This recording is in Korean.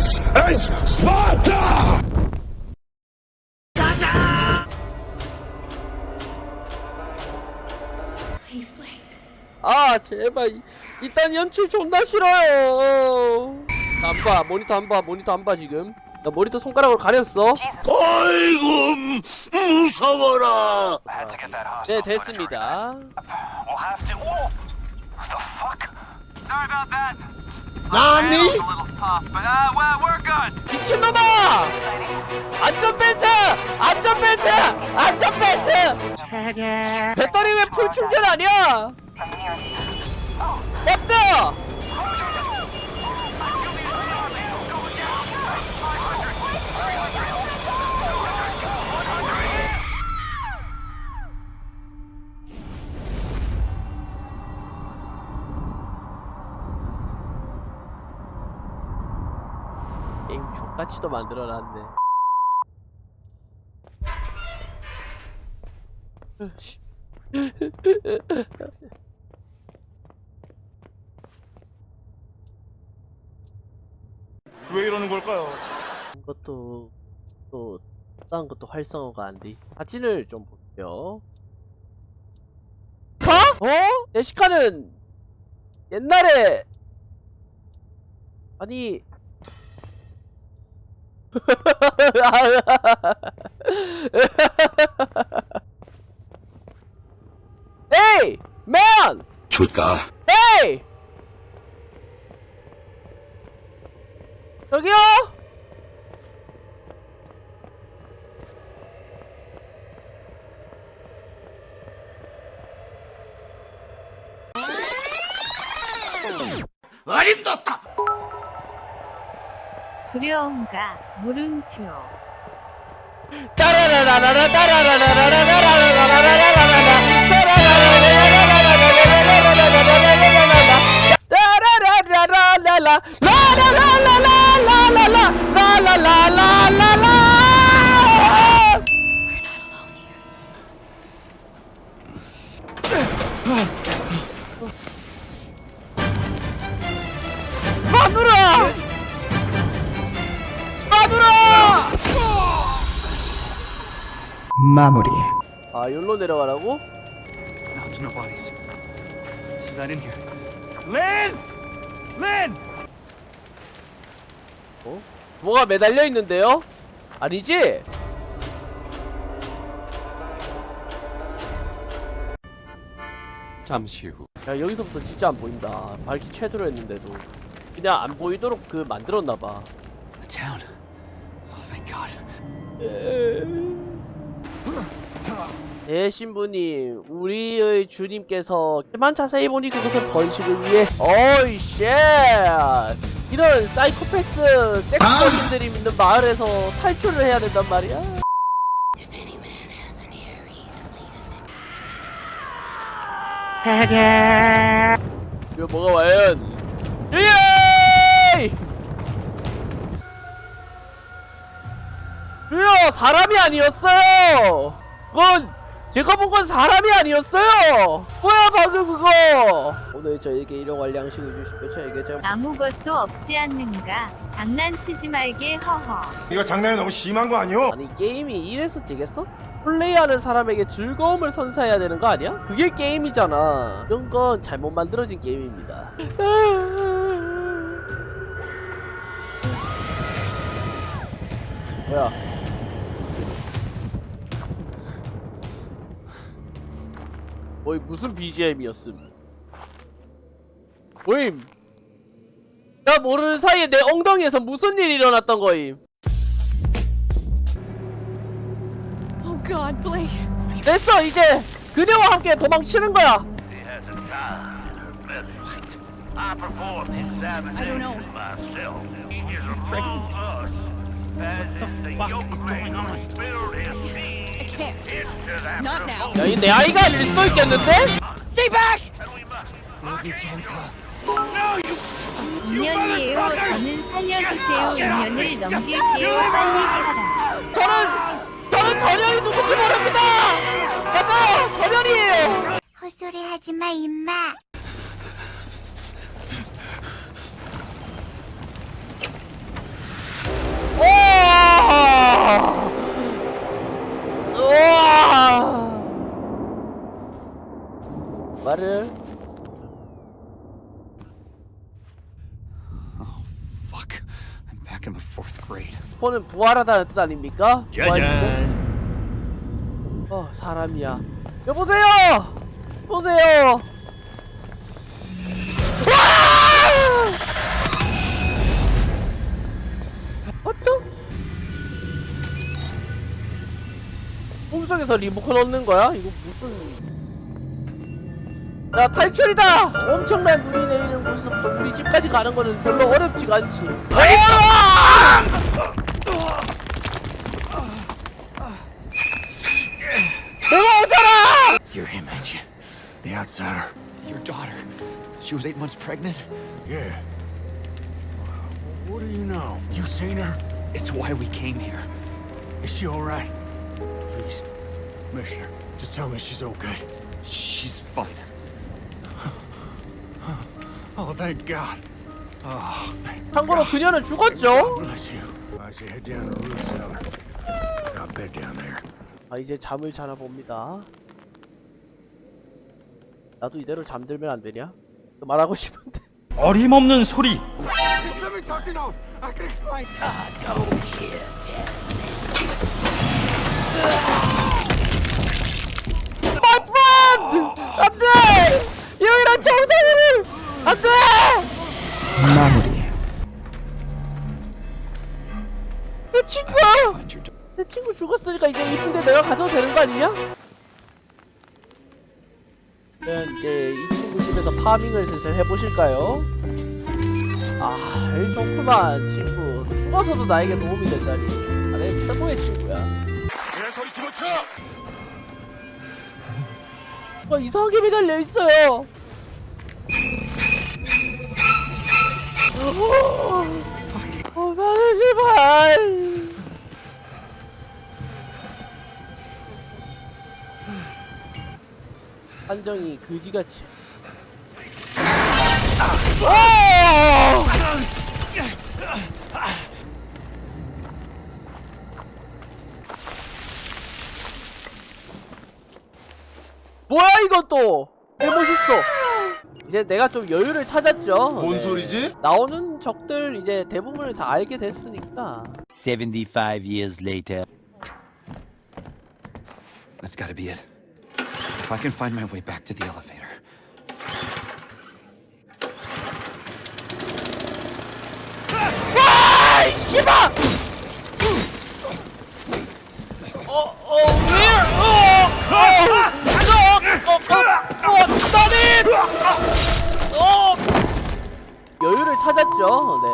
Das is Sparta! 아 제발 일단 연출 존나 싫어요 안봐 모니터 안봐 모니터 안 봐 지금 나 모니터 손가락으로 가렸어 아이고 무서워라 네 됐습니다 We'll have to. Oh, the fuck? Sorry about that. 나니? 미친놈아! 안전벨트! 안전벨트! 안전벨트! 배터리 왜 풀 충전 아니야? 됐어! 낚시도 만들어놨네 왜 이러는 걸까요? 이것도 또 다른 것도 활성화가 안 돼 있어 사진을 좀 볼게요 가? 어? 네시카는 옛날에 아니 에이! 맨! 줄까? 에이! 저기요! 어림도 없다! 두려움과 물음표 Oh. 마무리. 아, 여기로 내려가라고? No, there's no bodies. She's not in here. Lynn! Lynn! 뭐가 매달려 있는데요? 아니지? 잠시 후 야 여기서부터 진짜 안 보인다 밝기 최대로 했는데도 그냥 안 보이도록 그 만들었나 봐 The town. Oh, thank God. 네 신부님 우리의 주님께서 만 자세히 보니 그것은 번식을 위해 어이 쉣! 이런 사이코패스 섹스버신들이 있는 마을에서 탈출을 해야 된단 말이야. 이거 뭐가 과연? 예이 이야 사람이 아니었어요. 그건 제가 본 건 사람이 아니었어요. 뭐야 방금 그거. 오늘 저에게 일용할 양식을 주십시오. 저에게 제가 아무것도 없지 않는가? 장난치지 말게 허허. 이거 장난이 너무 심한 거 아니오? 아니 게임이 이래서 되겠어? 플레이하는 사람에게 즐거움을 선사해야 되는 거 아니야? 그게 게임이잖아. 이런 건 잘못 만들어진 게임입니다. 뭐야 뭐이 무슨 BGM이었음 뭐임 나 모르는 사이에 내 엉덩이에서 무슨 일이 일어났던 거임 Oh God, Blake. 됐어 이제 그녀와 함께 도망치는 거야 She has a child in her belly. I performed examination don't know. myself. He is a pregnant. us. As is the yoke man who spilled his seed 야 이내 아이가 아닐 수도 있겠는데? Stay back! 인연이에요. 저는 살려주세요. 인연을 넘길게요. 빨리 가라 저는 저는 전현이 누군지 모릅니다! 맞아요 전현이에요 헛소리 하지 마, 임마. back water. 스폰은 부활하다는 뜻 아닙니까? 짜잔. 어 사람이야. 여보세요. 보세요. 어떠? 꿈속에서 리모컨 얻는 거야? 이거 무슨? 야 탈출이다! 엄청난 눈이 내리는 곳으로부터 우리 집까지 가는 거는 별로 어렵지가 않지 으아! 내가 오잖아! You're him, ain't you? The outsider. Your daughter. She was eight months pregnant? Yeah. What do you know? You seen her? It's why we came here. Is she all right? Please, Mister, just tell me she's okay. She's fine. Oh, thank God. Oh, thank 참고로 그녀는 죽었죠? Bless you. I should head down to the root cellar. Got bed down there. 아 이제 잠을 자나 봅니다 나도 이대로 잠들면 안 되냐? 또 말하고 싶은데 어림없는 소리 Just let me talk to no. I can explain. 아니냐? 그러면 이제 이 친구 집에서 파밍을 슬슬 해보실까요? 아, 이 좋구만 친구 죽어서도 나에게 도움이 된다니 아, 내 최고의 친구야 소리 집어쳐. 어, 이상하게 매달려 있어요 한정이 그지같이 오! 뭐야 이것도 개 멋있어 이제 내가 좀 여유를 찾았죠 뭔 네. 소리지? 나오는 적들 이제 대부분을 다 알게 됐으니까 75 years later. That's gotta be it. If I can find my way back to the elevator. 아이 씨발 어 어 왜? 어 어 어 어어 나는 어 여유를 찾았죠 네